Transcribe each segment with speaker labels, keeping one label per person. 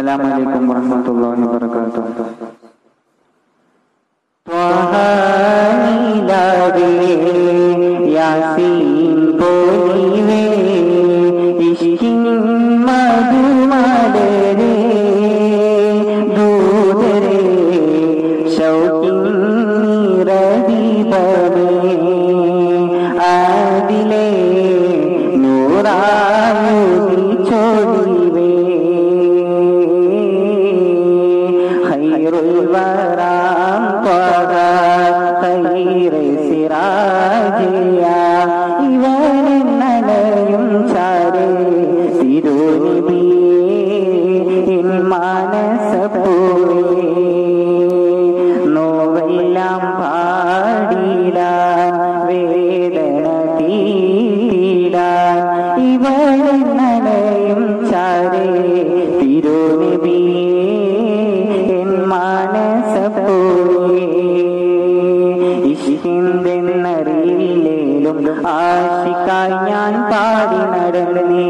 Speaker 1: Assalamualaikum warahmatullahi wabarakatuh. Taha ilahi yasin सपूरी ആശിക്കായി ഞാൻ പാടി നടന്നേ.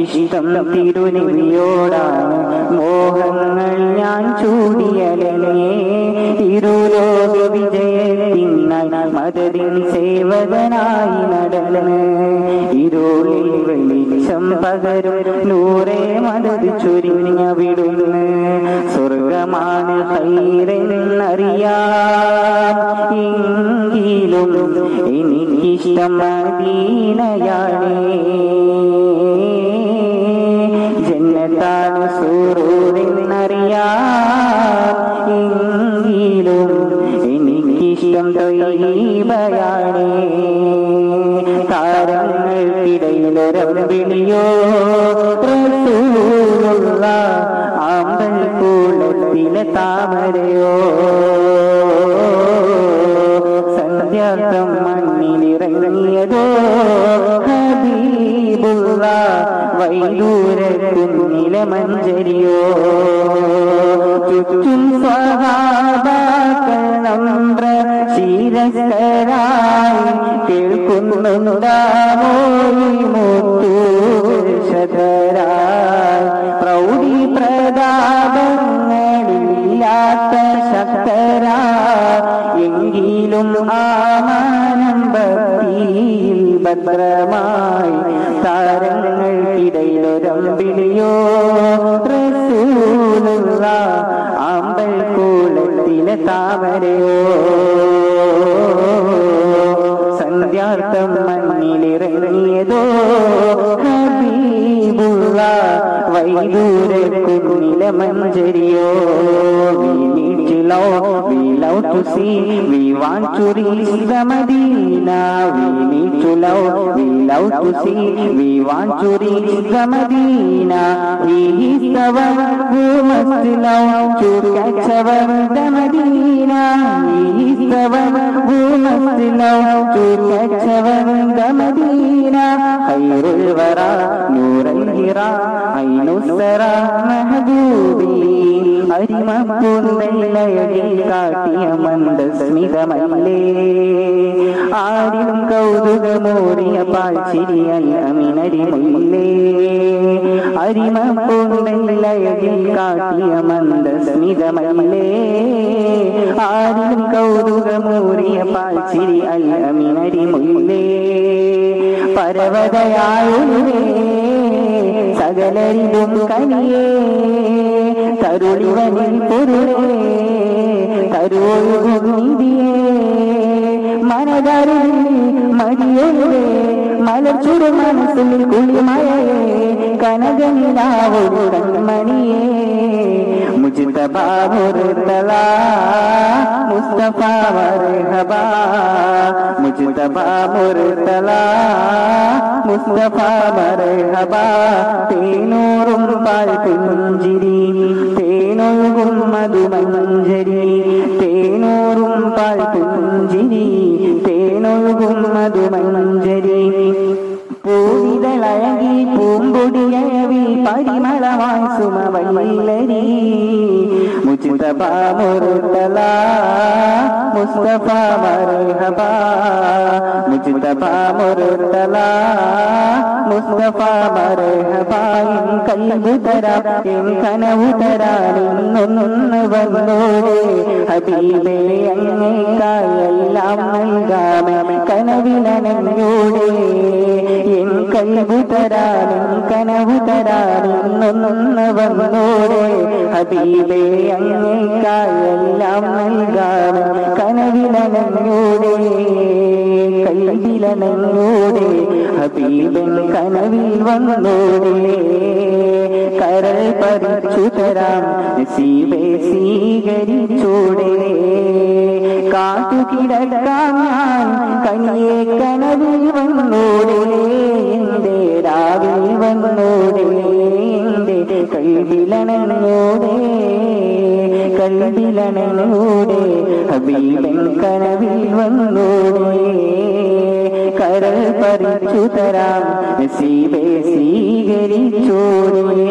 Speaker 1: ഇഷ്ടം തിരുനിവിയോടാണ് മോഹങ്ങൾ ഞാൻ ചൂടിയലേ തിരുലോക വിജയത്തിനായി മതതിൻ സേവകനായി നടന്ന്. ഇരുളിൽ വെളിച്ചം പകരും നൂറെ മതത് ചുരുങ്ങ വിടുന്ന്. സ്വർഗമാണ് ഹൈരെന്നറിയാം എങ്കിലും എനിക്കിഷ്ടം മദീനയാണ് ജന്നത്താണ് എങ്കിലും എനിക്കിഷ്ടം തൊയ്യീബയാണ് താരങ്ങൾക്കിടയിലൊരമ്പിളിയോ റസൂലുള്ള കൂടത്തിലെ താമരയോ? സന്ധ്യാർത്ഥം മണ്ണിലിറങ്ങിയത് ഹബീബുള്ള വൈദൂരക്കുന്നിലെ മഞ്ചരിയോ ചുറ്റും സ്വഹാബാക്കൾ നമ്ര ശീരസ്കരായി കേൾക്കുന്നുണ്ടാമോ മൂത്തൂഷതരായി പ്രൗഢി പ്രതാപങ്ങളില്ലാത്ത ശക്തരാ എങ്കിലും ആമാനം ഭക്തിയിൽ ഭദ്രമായി താരങ്ങൾക്കിടയിലൊരമ്പിളിയോ റസൂലുള്ള ആമ്പൽ കൂളത്തിലെ താമരയോ? സന്ധ്യാർത്ഥം മണ്ണിലിറങ്ങിയതോ? ഹബീബുള്ള കുഞ്ഞിലെ മഞ്ചരിയോ? We need to love, we love to see, we want to reach the Medina. We need to love, we love to see, we want to reach the Medina. He is the one who must love to catch our the Medina. He is the one who must love to catch our the Medina. خير الورى نور Hira ഐനുസറ മെഹബൂബി അരിമപ്പൂന്തലയടിൽ കാട്ടിയ മന്ദസ്മിതമല്ലേ. ആരും കൗതുകമോറിയ പാൽച്ചിരിയൽ അമിനരി മുല്ലേ അരിമപ്പൂന്തലയടിൽ കാട്ടിയ മന്ദസ്മിതമല്ലേ. ആരും കൗതുകമൂറിയ പാൽച്ചിരി അല്ല മിനരി മുല്ലേ പരവതയായുരേ സകലരിലും കനിയേ തരുളിവനിൽ പൊരുളേ തരുവൊഴുകും നീതിയേ മടിയേ മതിയൊഴുകേ മലച്ചുടു മനസ്സിൽ കുളിമയേ കനകനിലാവൊരു കൺമണിയേ. Mojtaba മുറുതല Mustafa മർഹബ Mojtaba മുറുതല Mustafa മർഹബ തേനൂറും പാൽ പുഞ്ചിരി തേനൊഴുകും മധുമഞ്ജരി തേനൂറും പാൽ പുഞ്ചിരി തേനൊഴുകും മധുമഞ്ജരി പൂവിതളഴകി പൂമ്പൊടിയഴവി പരിമളമായി സുമവല്ലരി मुझबा मुरतला മുസ്തഫ മർഹബ മുജിതബ മുർതല മുസ്തഫ മർഹബ കൽബ് തരാം കനവു തരാനിന്നൊന്ന് വന്നോടെ ഹബീബേ അങ്ങേക്കായെല്ലാം നൽകാമേ കനവിലനഞ്ഞോടെ എൻ കൽബു തരാനും കനവു തരാനിന്നൊന്ന് വന്നോടെ ഹബീബേ അങ്ങേക്കായെല്ലാം നൽകാമേ കനവിലനഞ്ഞോടെ കൈവിലനങ്ങോടെ ഹബീബൻ കനവിൽ വന്നോടെ കരൾ പറിച്ചു തരാം നസീബെ സ്വീകരിച്ചൂടെ. കനിയെ കനവിൽ വന്നോടെ എന്റെ രാവിൽ വന്നോടെ എന്റെ കൽവിലനോടെ ഹബീബൻ കനവിൽ വന്നോടെ കരൾ പറിച്ചു തരാം നസീബെ സ്വീകരിച്ചോടെ